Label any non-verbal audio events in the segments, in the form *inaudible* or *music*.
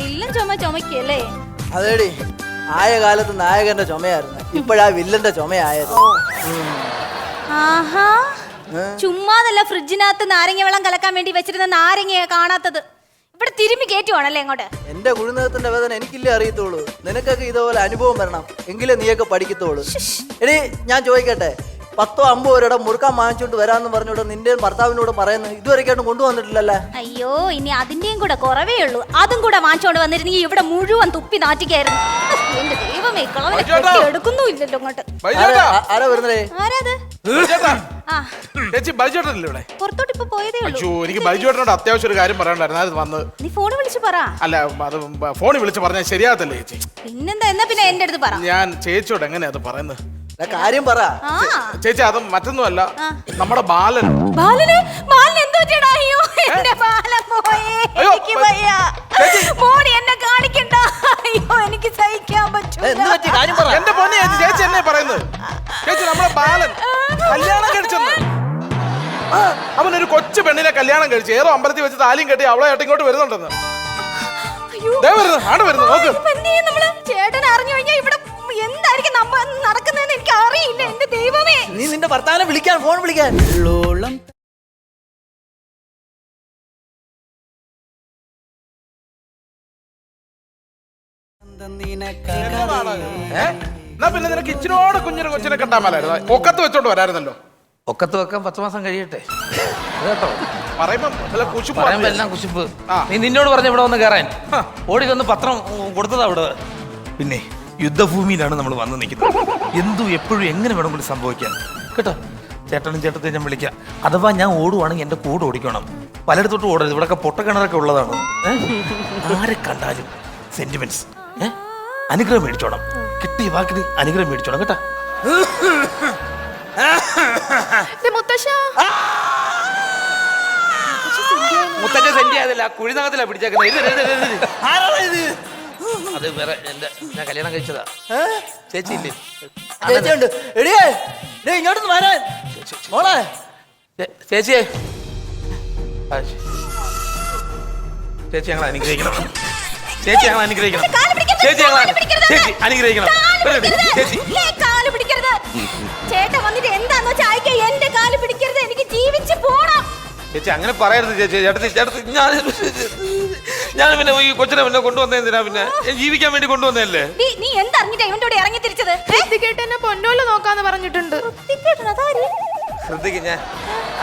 Villain ചുമ ചുമക്കല്ലേ അതേടി. ആയ കാലത്ത് നായകന്റെ ചുമയായിരുന്നു. ഇപ്പോഴാ വില്ലന്റെ ചുമയായത്. ആഹാ. ചുമ്മാതല്ല ഫ്രിഡ്ജിനകത്ത് നാരങ്ങ വെള്ളം കലക്കാൻ വേണ്ടി വെച്ചിരുന്ന നാരങ്ങയെ കാണാത്തത്. ഇവിടെ തിരുമ്മി കയറ്റുവാണല്ലേ ഇങ്ങോട്ട് എന്റെ കുഴിനകത്തിന്റെ വേദന എനിക്കില്ലേ അറിയത്തുള്ളൂ. നിനക്കൊക്കെ ഇതുപോലെ അനുഭവം വരണം. എങ്കിലേ നീയൊക്കെ പഠിക്കത്തുള്ളൂ. എടി ഞാൻ ചോദിക്കട്ടെ? പത്തോ അമ്പോ ഒരിടം മുറുക്കാൻ വാങ്ങിച്ചോണ്ട് വരാന്ന് പറഞ്ഞോട് നിന്റെ ഭർത്താവിനോട് പറയുന്നു ഇതുവരെക്കായിട്ടും കൊണ്ടുവന്നിട്ടില്ലല്ലേ? അയ്യോ ഇനി അതിന്റെയും കൂടെ കുറവേ ഉള്ളൂ. അതും കൂടെ വാങ്ങിച്ചോണ്ട് വന്നിരുന്നെങ്കിൽ ഇവിടെ മുഴുവൻ തുപ്പി നാറ്റിക്കായിരുന്നു. എന്റെ ദൈവമേ കളവനെ. എടുക്കുന്നു ഇല്ലല്ലോ അങ്ങോട്ട് ആരാ- ആരാ വരുന്നേ? ആരാത്? ആ. ചേച്ചി ബൈജേട്ടനല്ലേ ഇവിടെ? പുറത്തോട്ട് ഇപ്പൊ പോയതേ ഉള്ളൂ. അയ്യോ എനിക്ക് ബൈജുവേട്ടനോട് അത്യാവശ്യം ഒരു കാര്യം പറയാനുണ്ടായിരുന്നു. അത് വന്ന്? നീ ഫോൺ വിളിച്ചു പറ. അല്ല അത് ഫോണിൽ വിളിച്ച് പറഞ്ഞാൽ ശരിയാകത്തല്ലേ ചേച്ചി? പിന്നെന്താ? എന്നാ പിന്നെ എന്റെ അടുത്ത് പറ. ഞാൻ ചേച്ചിയോട് എങ്ങനെയാ അത് പറയുന്നത്? കാര്യം പറ. ചേച്ചി അത് മറ്റൊന്നുമല്ല. നമ്മുടെ ബാലൻ. ബാലന്? ബാലൻ എന്തോ ചേടാ അയ്യോ എന്റെ ബാലൻ പോയി. എനിക്ക് വയ്യ. മോണി എന്നെ കാണിക്കണ്ട. അയ്യോ എനിക്ക് സഹിക്കാൻ പറ്റൂല. എന്ത് കാര്യം പറ. എന്റെ പൊന്നെ ചേച്ചി ചേച്ചി എന്നെ പറയുന്നത്. ചേച്ചി നമ്മുടെ ബാലൻ കല്യാണം കഴിച്ചെന്ന്. ഒരു കൊച്ചു പെണ്ണിനെ കല്യാണം കഴിച്ചു ഏതോ അമ്പലത്തിൽ വെച്ച് താലിയും കെട്ടി അവളെ ആയിട്ട് ഇങ്ങോട്ട് വരുന്നുണ്ടെന്ന്. അയ്യോ. ദേ വരുന്നു ആണ് വരുന്നു നോക്ക്. ചേട്ടൻ അറിഞ്ഞു കഴിഞ്ഞാൽ ഇവിടെ എന്തായിരിക്കും നമ്മ നീ നിന്റെ ഭർത്താവിനെ വിളിക്കാൻ ഫോൺ വിളിക്കാൻ. ഉള്ളോളം? എന്നാ പിന്നെ നിനക്ക് ഇച്ചിനോട് കുഞ്ഞിനെ കൊച്ചിനെ കെട്ടാൻ മേലായിരുന്നു ഒക്കത്ത് വെച്ചോണ്ട് വരായിരുന്നല്ലോ. ഒക്കത്ത് വെക്കാൻ പത്ത് മാസം കഴിയട്ടെ. കേട്ടോ. പറയുമ്പോ എല്ലാം കുശിപ്പ്. നീ നിന്നോട് പറഞ്ഞ ഇവിടെ വന്ന് കയറാൻ ഓടി വന്ന് പത്രം കൊടുത്തതാ അവിടെ പിന്നെ? യുദ്ധഭൂമിയിലാണ് നമ്മൾ വന്ന് നിൽക്കുന്നത്. എന്തു എപ്പോഴും എങ്ങനെ വേണമെങ്കിലും സംഭവിക്കാൻ കേട്ടോ? ചേട്ടനും ചേട്ടത്തെ ഞാൻ വിളിക്കാം. അഥവാ ഞാൻ ഓടുവാണെങ്കിൽ എന്റെ കൂടെ ഓടിക്കണം. പലയിടത്തോട്ട് ഓടരുത്. ഇവിടെയൊക്കെ പൊട്ടക്കിണറൊക്കെ ഉള്ളതാണ്. ആരെ കണ്ടാലും സെന്റിമെന്റ്സ് ഏഹ് അനുഗ്രഹം മേടിച്ചോണം. കിട്ടിയ വാക്കിന് അനുഗ്രഹം മേടിച്ചോണം. കേട്ടാ? മുത്തന്റെ സെന്റ് ആയതല്ല കുഴിനകത്തിലാ പിടിച്ചേക്കുന്നത്. അത് വേറെ എന്റെ ഞാൻ കല്യാണം കഴിച്ചതാ. ചേച്ചി ഇല്ലേ? ചേച്ചിയുണ്ട്. എടിയേ ഡേ ഇങ്ങോട്ട് വരാൻ. മോളെ. ചേ- ചേച്ചിയെ. ആ, ചേച്ചി ഞങ്ങൾ അനുഗ്രഹിക്കണം. ചേച്ചി ഞങ്ങൾ അനുഗ്രഹിക്കണം. കാൽ പിടിക്കരുത്, ചേച്ചി ഞങ്ങൾ കാൽ പിടിക്കരുത്. ചേച്ചി അനുഗ്രഹിക്കണം. കാൽ വരട്ടെ, പിടിക്കരുത്. ചേച്ചി. ഏ, കാൽ പിടിക്കരുത്. ചേട്ടൻ വന്നിട്ട് എന്താന്ന് എന്റെ കാൽ പിടിക്കരുത്. എനിക്ക് ജീവിച്ച് പോണം. ചേച്ചി അങ്ങനെ പറയരുത് ചേച്ചി. ചേട്ടത്തി ചേട്ടത്തി ഞാൻ ഞാൻ പിന്നെ ഈ കൊച്ചിനെ പിന്നെ കൊണ്ടുവന്നേ എന്തിനാ പിന്നെ? ജീവിക്കാൻ വേണ്ടി കൊണ്ടുവന്നല്ലേ നീ എന്താ എന്തറിഞ്ഞിട്ടാ ഇവന്റെ കൂടെ ഇറങ്ങി തിരിച്ചത്? കേട്ട് എന്നെ പൊന്നോൽ നോക്കാന്ന് പറഞ്ഞിട്ടുണ്ട്. ഞാൻ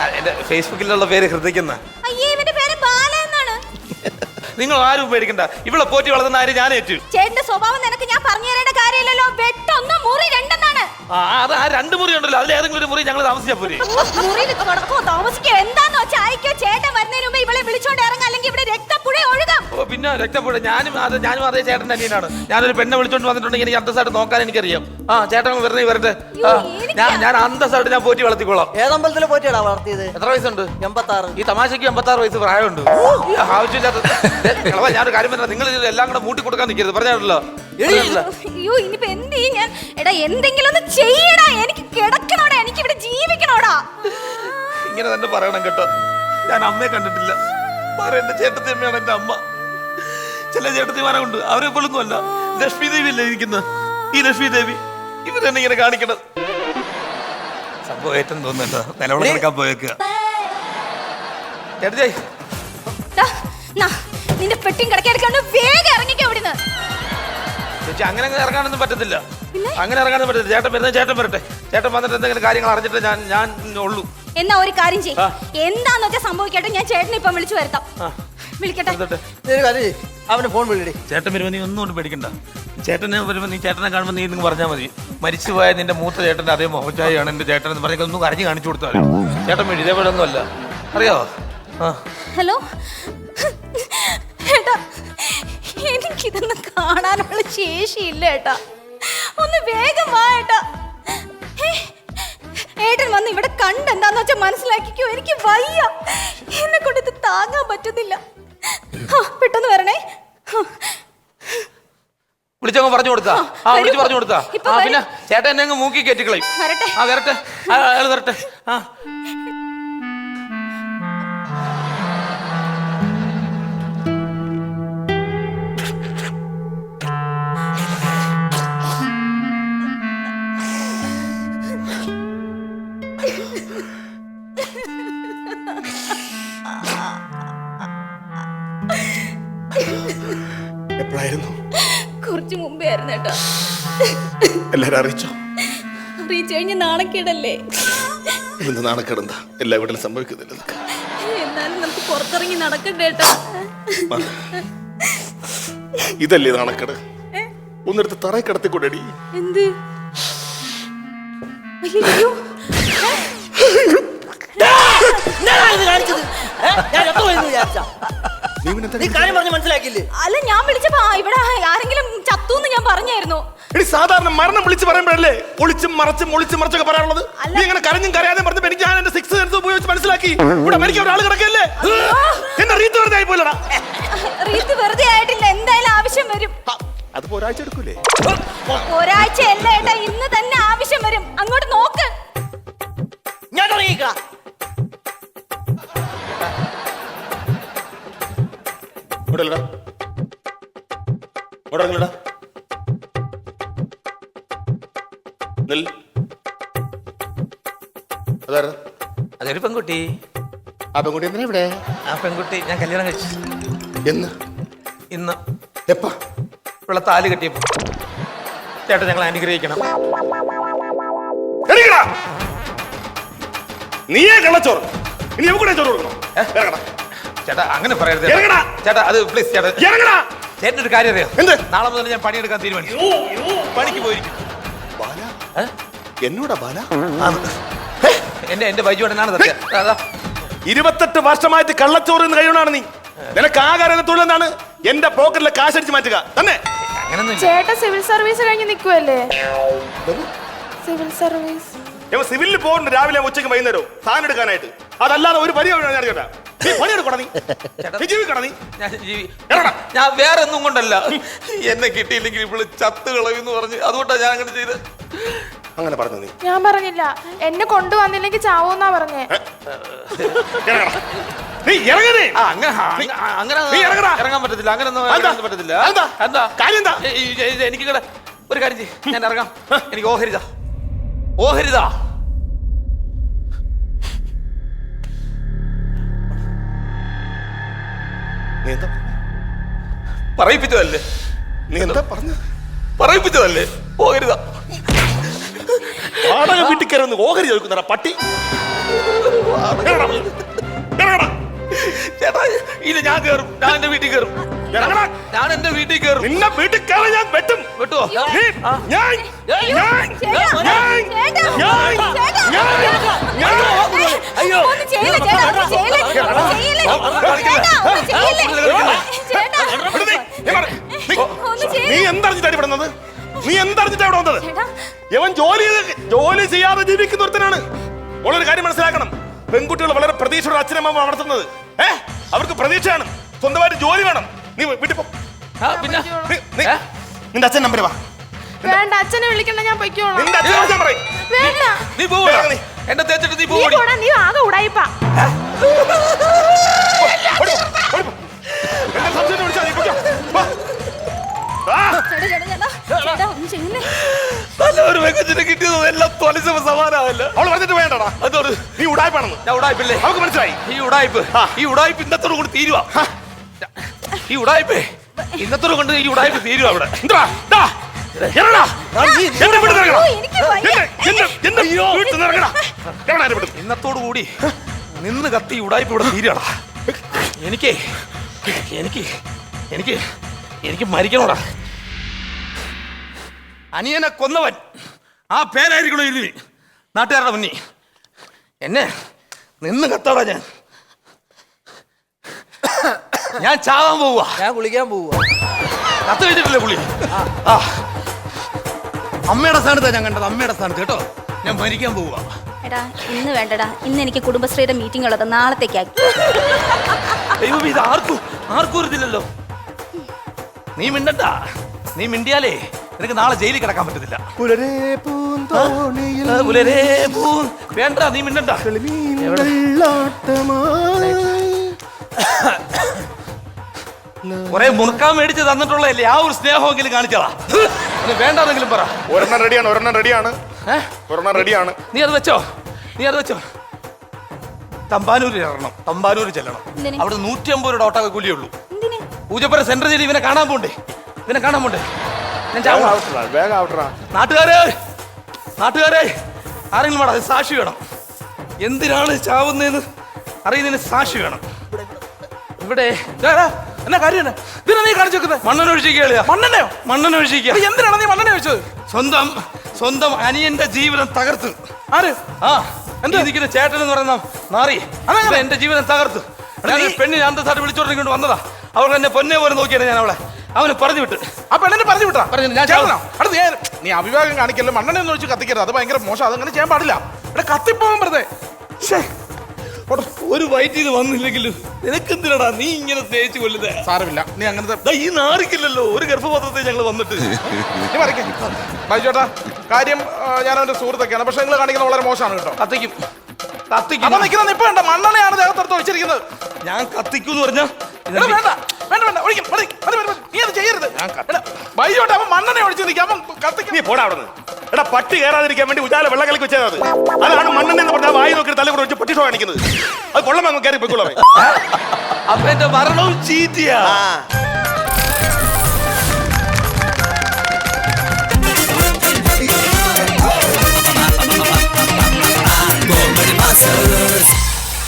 ആ, എന്റെ ഫേസ്ബുക്കിലുള്ള പേര് ഹൃതിക്കുന്ന അയ്യേ ഇവന്റെ പേര് ബാല എന്നാണ്. നിങ്ങൾ ആരും പേടിക്കണ്ട. ഇവിടെ പോറ്റി വളർത്തുന്ന ആര് ഞാൻ ഏറ്റു. ചേട്ടന്റെ സ്വഭാവം നിനക്ക് ഞാൻ പറഞ്ഞു തരേണ്ട കാര്യമില്ലല്ലോ. വെട്ടൊന്ന് മുറി രണ്ടെന്നാണ്. ആ അത് ആ രണ്ട് മുറി ഉണ്ടല്ലോ. അതിൽ ഏതെങ്കിലും ഒരു മുറി ഞങ്ങൾ താമസിച്ചാ പോരെ. മുറിയിൽ കിടക്കോ താമസിക്കോ? എന്താന്ന് വെച്ചാൽ അയക്കോ ചേട്ടൻ വരുന്നതിന് മുമ്പ് ഇവളെ വിളിച്ചോണ്ട് ഇറങ്ങാം. അല്ലെങ്കിൽ ഇവിടെ പിന്നെ രക്തപ്പുഴ ഞാനും അത് ഞാനും അതേ ചേട്ടന്റെ അനിയനാണ് ഞാനൊരു പെണ്ണെ വിളിച്ചോണ്ട് വന്നിട്ടുണ്ടെങ്കിൽ എനിക്ക് അന്തസ്സായിട്ട് നോക്കാൻ എനിക്കറിയാം. ആ ചേട്ടൻ വെറുതെ വരട്ടെ. ആ, ഞാൻ ഞാൻ അന്തസ്സായിട്ട് ഞാൻ പോറ്റി വളർത്തിക്കോളാം. ഏതമ്പലത്തിൽ പോറ്റിയാണ് വളർത്തിയത്? എത്ര വയസ്സുണ്ട്? എൺപത്തി ആറ് ഈ തമാശയ്ക്ക് എൺപത്താറ് വയസ്സ് പ്രായമുണ്ട്. ഈ ആവശ്യമില്ലാത്ത ഞാനൊരു കാര്യം പറഞ്ഞ നിങ്ങൾ ഇത് എല്ലാം കൂടെ മൂട്ടി കൊടുക്കാൻ നിൽക്കരുത്. പറഞ്ഞാണല്ലോ അയ്യോ ഇനിയിപ്പോ എന്ത് ചെയ്യും ഞാൻ? എടാ എന്തെങ്കിലും ഒന്ന് ചെയ്യടാ. എനിക്ക് കിടക്കണോടാ. എനിക്ക് ഇവിടെ ജീവിക്കണോടാ. ഇങ്ങനെ തന്നെ പറയണം കേട്ടോ. ഞാൻ അമ്മയെ കണ്ടിട്ടില്ല. പറയണ്ട എന്റെ ചേട്ടത്തി അമ്മയാണ് എന്റെ അമ്മ. ചില ചേട്ടത്തിമാരുണ്ട് അവരെ പോലൊന്നും അല്ല ലക്ഷ്മി ദേവി അല്ലേ ഇരിക്കുന്നത് ഈ ലക്ഷ്മി ദേവി ഇവരെന്നെ ഇങ്ങനെ കാണിക്കണത്. സംഭവം ഏറ്റവും തോന്നുന്നുണ്ടോ. നിലവിളി കിടക്കാൻ പോയേക്കുക ചേട്ടത്തി. നിന്റെ പെട്ടിയും കിടക്കാണ്ട് വേഗം ഇറങ്ങിക്കോ ഇവിടുന്ന്. ചേച്ചി അങ്ങനെ അങ്ങ് ഇറങ്ങാനൊന്നും പറ്റത്തില്ല. അങ്ങനെ ഇറങ്ങാനൊന്നും പറ്റത്തില്ല. ചേട്ടൻ വരുന്നത് ചേട്ടൻ വരട്ടെ. ചേട്ടൻ വന്നിട്ട് എന്തെങ്കിലും കാര്യങ്ങൾ അറിഞ്ഞിട്ട് ഞാൻ ഞാൻ ഉള്ളൂ. എന്നാ ഒരു കാര്യം ചെയ്യ്. എന്താന്ന് വെച്ചാൽ സംഭവിക്കട്ടെ? ഞാൻ ചേട്ടനെ ഇപ്പം വിളിച്ചു വരുത്താം. വിളിക്കട്ടെ. എന്നിട്ട് നീ ഒരു കാര്യം ചെയ്യ്. അവന് ഫോൺ വിളിടി. ചേട്ടൻ വരുമ്പോൾ നീ ഒന്നും കൊണ്ട് പേടിക്കണ്ട. ചേട്ടനെ വരുമ്പോൾ നീ ചേട്ടനെ കാണുമ്പോൾ നീ നിങ്ങൾ പറഞ്ഞാൽ മതി. മരിച്ചുപോയ നിന്റെ മൂത്ത ചേട്ടന്റെ അതേ മോഹച്ചായാണ് എന്റെ ചേട്ടൻ എന്ന് പറഞ്ഞാൽ ഒന്നും കരഞ്ഞു കാണിച്ചു കൊടുത്താൽ ചേട്ടൻ വീട് ഇതേപോലെ ഒന്നും അല്ല അറിയോ? ആ. ഹലോ? ഏട്ടാ എനിക്കിതൊന്നും കാണാനുള്ള ശേഷിയില്ല ഏട്ടാ. ഒന്ന് വേഗം വാ ഏട്ടാ. ഏ, ഏട്ടൻ വന്ന് ഇവിടെ കണ്ടെന്താന്ന് വെച്ചാൽ മനസ്സിലാക്കിക്കോ. എനിക്ക് പറഞ്ഞു കൊടുത്താ. ആ വിളിച്ച് പറഞ്ഞു കൊടുത്താ. ആ. പിന്നെ ചേട്ടൻ എന്നെ അങ്ങ് മൂക്കി കയറ്റിക്കളയും. ആ വരട്ടെ. ആ, അയാൾ വരട്ടെ. ആ. കുറച്ച് മുമ്പേ ആയിരുന്നു കേട്ടോ. എല്ലാരും അറിയിച്ചോ? അറിയിച്ചു. കഴിഞ്ഞ നാണക്കേടല്ലേ? നാണക്കെടുന്താ? എല്ലാ വീട്ടിലും സംഭവിക്കുന്നില്ല. എന്നാലും നമുക്ക് പുറത്തിറങ്ങി നടക്കണ്ടേ കേട്ടോ. ഇതല്ലേ നാണക്കേട്? ഒന്നെടുത്ത് തറയിൽ കിടത്തിക്കൊണ്ടടി എന്ത്? അയ്യോ. അല്ല ഞാൻ വിളിച്ചപ്പോ ഇവിടെ എടി സാധാരണ മരണം വിളിച്ച് പറയുമ്പോഴല്ലേ ഒളിച്ചും മറച്ചും ഒളിച്ചും മറച്ചൊക്കെ പറയാനുള്ളത്? നീ ഇങ്ങനെ കരഞ്ഞും കരയാതെ പറഞ്ഞപ്പോ എനിക്ക് ഞാൻ എന്റെ സിക്സ് സെൻസ് ഉപയോഗിച്ച് മനസ്സിലാക്കി. ഇവിടെ മരിക്കാൻ ഒരാൾ കിടക്കല്ലേ എന്നെ റീത്ത് വെറുതെ ആയി പോലടാ റീത്ത് വെറുതെ ആയിട്ടില്ല. എന്തായാലും ആവശ്യം വരും. അത് ഒരാഴ്ച എടുക്കൂലേ? ഒരാഴ്ച അല്ല ഏട്ടാ ഇന്ന് തന്നെ ആവശ്യം വരും. അങ്ങോട്ട് നോക്ക്. ഞാൻ അറിയിക്കാം. ഇവിടെ ഇവിടെ അതാരാ? അതൊരു പെൺകുട്ടി. ആ പെൺകുട്ടി എന്തിനാ ഇവിടെ? ആ പെൺകുട്ടി ഞാൻ കല്യാണം കഴിച്ചു. എന്ന്? ഇന്ന്. എപ്പാ? ഇവിടെ താൽ കെട്ടിയപ്പോ. ചേട്ടൻ ഞങ്ങൾ അനുഗ്രഹിക്കണം. എണീക്കടാ. നീയേ കള്ളച്ചോറ്. ഇനി എവിടെ ചോറ് കൊടുക്കണം. ഇറങ്ങടാ. ചേട്ടാ അങ്ങനെ പറയരുത് ഇറങ്ങടാ. ചേട്ടാ അത് പ്ലീസ് ചേട്ടാ. ഇറങ്ങടാ. ചേട്ടൻ ഒരു കാര്യം അറിയാം? എന്ത്? നാളെ മുതൽ ഞാൻ പണിയെടുക്കാൻ തീരുമാനിച്ചു. പണിക്ക് പോയിരിക്കും? എന്നോടാ ബാല? എന്റെ എന്റെ സത്യം. അതാ. ഇരുപത്തെട്ട് വർഷമായിട്ട് കള്ളച്ചോറ് എന്ന് കഴിയണാണ് നീ. നിനക്ക് ആകാരം തൊഴിലെന്താണ് എന്റെ പോക്കറ്റിലെ കാശ് അടിച്ച് മാറ്റുക. തന്നെ. ചേട്ടൻ സിവിൽ സർവീസ് കഴിഞ്ഞ് നിൽക്കുവല്ലേ സിവിൽ സർവീസ്. സിവിലിൽ പോകുന്നുണ്ട് രാവിലെ ഉച്ചയ്ക്ക് വൈകുന്നേരം സാധനം എടുക്കാനായിട്ട്. അതല്ലാതെ ഒരു പരിപാടി ഞാൻ അറിയണ്ട നീ പണിയെടുക്കണ നീ. നീ ജീവിക്കണ നീ. ഞാൻ ജീവി. ഞാൻ വേറെ ഒന്നും കൊണ്ടല്ല. എന്നെ കിട്ടിയില്ലെങ്കിൽ ഇവൾ ചത്ത് കളയുമെന്ന് പറഞ്ഞു അതുകൊണ്ടാണ് ഞാൻ അങ്ങനെ ചെയ്ത്. അങ്ങനെ പറഞ്ഞു നീ. ഞാൻ പറഞ്ഞില്ല. എന്നെ കൊണ്ടുവന്നില്ലെങ്കിൽ ചാവൂന്നാ പറഞ്ഞേ. ഇറങ്ങടാ. നീ ഇറങ്ങണേ ആ, അങ്ങനെ ആ, അങ്ങ- ആ, അങ്ങനെ നീ ഇറങ്ങടാ. ഇറങ്ങാൻ പറ്റത്തില്ല. അങ്ങനെ ഒന്നും അതെന്താ? ഇറങ്ങാൻ പറ്റത്തില്ല. അതെന്താ? എന്താ? കാര്യം എന്താ? എനിക്ക് ഒരു കാര്യം ചെയ്യ്. ഞാൻ ഇറങ്ങാം. എനിക്ക് ഓഹരിതാ. ഓഹരിത. നീ എന്താ? പറയിപ്പിച്ചതല്ലേ? നീ എന്താ? പറഞ്ഞു പറയിപ്പിച്ചതല്ലേ? ഓഹരിത വാടക വീട്ടിൽ കയറുന്ന ഓഹരി ചോദിക്കുന്നടാ പട്ടി. ചേട്ടാ ഇല്ല ഞാൻ കയറും ഞാൻ എന്റെ വീട്ടിൽ ഇറങ്ങടാ. ഞാൻ എന്റെ വീട്ടിൽ കേറും നിന്നെ വീട്ടിൽ കയറാൻ ഞാൻ വെട്ടും വെട്ടുവോ നീ ഞാൻ ഞാൻ ഞാൻ ഞാൻ. ഞാൻ അയ്യോ നീ, എന്തറിഞ്ഞിട്ടാണ് ഇവിടെ വന്നത് നീ എന്തറിഞ്ഞിട്ടാ ഇവിടെ വന്നത് ഇവൻ ജോലി ജോലി ചെയ്യാതെ ജീവിക്കുന്ന ഒരുത്തനാണ് ഉള്ളൊരു കാര്യം മനസ്സിലാക്കണം പെൺകുട്ടികൾ വളരെ പ്രതീക്ഷയുടെ അച്ഛനമ്മ വളർത്തുന്നത് ഏഹ് അവർക്ക് പ്രതീക്ഷയാണ് സ്വന്തമായിട്ട് ജോലി വേണം നീ വീട്ടിൽ പോ. ആ, പിന്നെ? നീ- നീ- ഏ? നിന്റെ അച്ഛൻ നമ്പർ വാ. വേണ്ട അച്ഛനെ വിളിക്കണ്ട ഞാൻ പൊയ്ക്കോളാം. നിന്റെ അച്ഛൻ പറയും. വേണ്ട. നീ പോവാ? ഇറങ്ങ് നീ. എന്നെ തേച്ചിട്ട് നീ നീ പോടി പോടാ നീ ആകെ ഉടായിപ്പാ. എന്നെ സംശയം വിളിച്ചാൽ നീ പൊയ്ക്കോ. വാ. ആ, ചേട്ടാ ചേട്ടാ ചേട്ടാ ചേട്ടാ ഒന്ന് ചെയ്യുന്നേ? നല്ലൊരു വെക്കച്ചിട്ട് കിട്ടിയത് എല്ലാം തൊലച്ചപ്പോ സമാനമല്ല. അവൾ പറഞ്ഞിട്ട് വേണ്ടടാ. അതോട് നീ ഉടായ്പാണെന്ന് ഞാൻ ഉടായ്പില്ലേ അവൾക്ക് മനസ്സിലായി. ഈ ഉടായ്പ് ഈ ഉടായ്പ് ഇന്നത്തോട് കൂടി തീരുവാ. ഈ ഉടായ്പേ. ഇന്നത്തോട് കൊണ്ട് ഈ ഉടായ്പ തീരുക അവിടെ. നിന്ന്. ഇന്നത്തോട് കൂടി നിന്ന് കത്തി ഉടായ്പ ഇവിടെ തീരുവാടാ എനിക്ക് എനിക്ക് എനിക്ക് എനിക്ക് മരിക്കണോടാ. അനിയനെ കൊന്നവൻ. ആ പേരായിരിക്കണോ ഇനി നാട്ടുകാരുടെ മുന്നി എന്നെ നിന്ന് കത്താടാ ഞാൻ. ഞാൻ ചാവാൻ പോവുക ഞാൻ കുളിക്കാൻ പോവുക കത്ത് കഴിഞ്ഞിട്ടില്ലേ പുള്ളി? ആ. അമ്മയുടെ സ്ഥാനത്താണ് ഞാൻ കണ്ടത് അമ്മയുടെ സ്ഥാനത്ത് കേട്ടോ. ഞാൻ മരിക്കാൻ പോവുക എടാ ഇന്ന് വേണ്ടടാ. ഇന്ന് എനിക്ക് കുടുംബശ്രീയുടെ മീറ്റിംഗ് ഉള്ളത് നാളത്തേക്കാക്കി ദൈവം ഇത് ആർക്കും ആർക്കും ഒരു ഇതില്ലല്ലോ നീ മിണ്ടണ്ട. നീ മിണ്ടിയാലേ എനിക്ക് നാളെ ജയിലിൽ കിടക്കാൻ പറ്റത്തില്ല. പുലരേ പൂന്തോണിയിൽ പുലരേ പൂ വേണ്ട നീ മിണ്ടണ്ട. *laughs* കുറെ മുറുക്കാൻ മേടിച്ച് തന്നിട്ടുള്ളതല്ലേ? ആ ഒരു സ്നേഹമെങ്കിലും കാണിച്ചതാ. വേണ്ടെന്നെങ്കിലും പറ. ഒരെണ്ണം റെഡിയാണ് ഒരെണ്ണം റെഡിയാണ് ഒരെണ്ണം റെഡിയാണ് നീ അത് വെച്ചോ. നീ അത് വെച്ചോ. തമ്പാനൂര് ഇറങ്ങണം. തമ്പാനൂര് ചെല്ലണം. അവിടെ നൂറ്റി അമ്പത് രൂപ ഓട്ടൊക്കെ കൂലിയുള്ളൂ. എന്തിന്? പൂജപ്പുര സെന്റർ ചെയ്ത് ഇവനെ കാണാൻ പോണ്ടേ? ഇവനെ കാണാൻ പോണ്ടേ. നാട്ടുകാരെ നാട്ടുകാരെ ആരെങ്കിലും വേണം. സാക്ഷി വേണം. എന്തിനാണ് ചാവുന്നതെന്ന് അറിയുന്നതിന് സാക്ഷി വേണം. ഇവിടെ എന്നാ കാര്യം എന്നാ? ഇതിനാ നീ കാണിച്ചു വെക്കുന്നത് മണ്ണനൊഴിച്ചിക്കുക മണ്ണെണ്ണയോ? മണ്ണനൊഴിച്ചിക്കുക എടി, എന്തിനാണ് നീ മണ്ണെണ്ണ വെച്ചത് സ്വന്തം സ്വന്തം അനിയന്റെ ജീവിതം തകർത്ത്. ആര്? ആ എന്താ? ഇരിക്കുന്ന ചേട്ടൻ എന്ന് പറയുന്ന മാറി അതെങ്ങനെ? ഇവൻ എന്റെ ജീവിതം തകർത്തു. ഞാൻ നീ- പെണ്ണിനെ അന്തസ്സായിട്ട് വിളിച്ചോണ്ട് ഇങ്ങോട്ട് വന്നതാ. അവൾ എന്നെ പൊന്നെ പോലെ നോക്കിയാണ് ഞാൻ അവളെ. അവന് പറഞ്ഞു വിട്ട്. ആ പെണ്ണിനെ പറഞ്ഞു വിട്ടാ പറഞ്ഞു, ഞാൻ ചേർന്നോ? അടുത്ത് ഞാൻ നീ അവിവേകം കാണിക്കല്ലോ? മണ്ണെണ്ണ എന്ന് ഒഴിച്ച് കത്തിക്കരുത്. അത് ഭയങ്കര മോശം. അതങ്ങനെ ചെയ്യാൻ പാടില്ല? ഇവിടെ കത്തിപ്പോവാൻ വെറുതെ. ശ്ശേ. ഒരു വയറ്റിൽ നിന്ന് വന്നില്ലെങ്കിലും നിനക്കെന്തിനടാ നീ ഇങ്ങനെ തേച്ച് കൊല്ലുന്നത് സാരമില്ല. നീ അങ്ങനത്തെ ഈ നാറിക്കില്ലല്ലോ. ഒരു ഗർഭപാത്രത്തെ ഞങ്ങൾ വന്നിട്ട്. നീ ബൈജോട്ടാ കാര്യം ഞാൻ അവന്റെ സുഹൃത്തൊക്കെയാണ്. പക്ഷെ നിങ്ങൾ കാണിക്കുന്നത് വളരെ മോശമാണ് കേട്ടോ. കത്തിക്കും. കത്തിക്കും. അപ്പൊ നിൽക്കുന്ന ഇപ്പൊ വേണ്ട മണ്ണെണ്ണയാണ് ദേഹത്തെടുത്ത് വെച്ചിരിക്കുന്നത്. ഞാൻ കത്തിക്കും എന്ന് പറഞ്ഞാ വേണ്ട വേണ്ട വേണ്ട. ഒഴിക്കും. നീ അത് ചെയ്യരുത്. ബൈജോട്ടാ അവൻ മണ്ണെണ്ണ ഒഴിച്ച് നിൽക്കാം അപ്പം കത്തിക്കും. നീ പോടാ അവിടെ എടാ പട്ടി കയറാതിരിക്കാൻ വേണ്ടി ഉജാല വെള്ളം കലക്കി വെച്ചത് അത് അതാണ് മണ്ണെണ്ണ എന്ന് പറഞ്ഞാൽ വായി നോക്കി തല കൂടെ വെച്ച് പട്ടി ഷോ കാണിക്കുന്നത് അത് കൊള്ളം അങ്ങ് കയറി പോയിക്കോളാം അപ്പൊ എന്റെ മരണവും ചീറ്റിയാ Masters